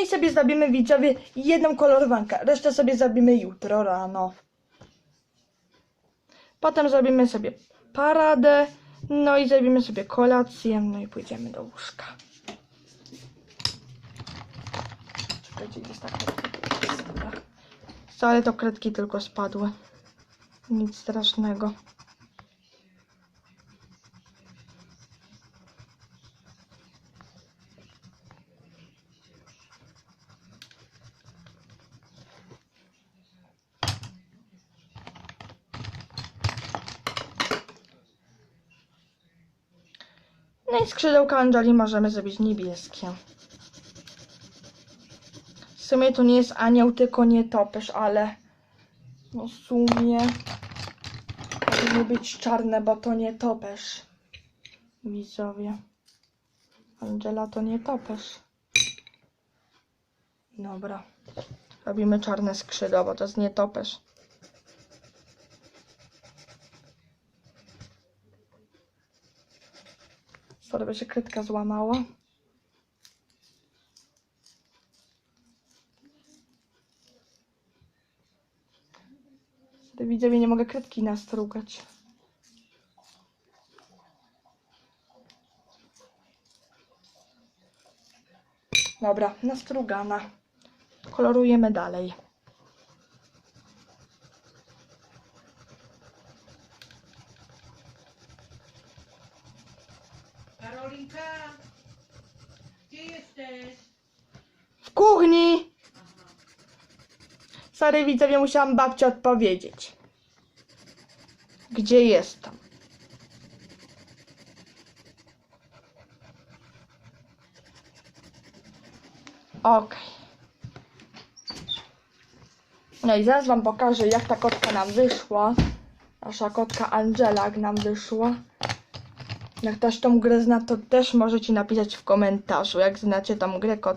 i sobie zrobimy widzowie jedną kolorowankę. Resztę sobie zrobimy jutro rano. Potem zrobimy sobie paradę. No i zrobimy sobie kolację. No i pójdziemy do łóżka. Czekajcie, gdzie jest ta kredka? Dobra. Wcale to kredki tylko spadły. Nic strasznego. No i skrzydełka Angeli możemy zrobić niebieskie. W sumie to nie jest anioł, tylko nietoperz, ale no w sumie powinny być czarne, bo to nietoperz. Widzowie. Angela to nietoperz. Dobra. Robimy czarne skrzydła, bo to jest nietoperz. By się krytka złamała. Sorry, widzowie, nie mogę krytki nastrugać. Dobra, nastrugana. Kolorujemy dalej. Karolinka, gdzie jesteś? W kuchni! Sorry, widzowie, musiałam babci odpowiedzieć. Gdzie jestem? Okej. No i zaraz wam pokażę, jak ta kotka nam wyszła. Nasza kotka Angela nam wyszła. Jak też tą grę zna, to też możecie napisać w komentarzu, jak znacie tą grę kotka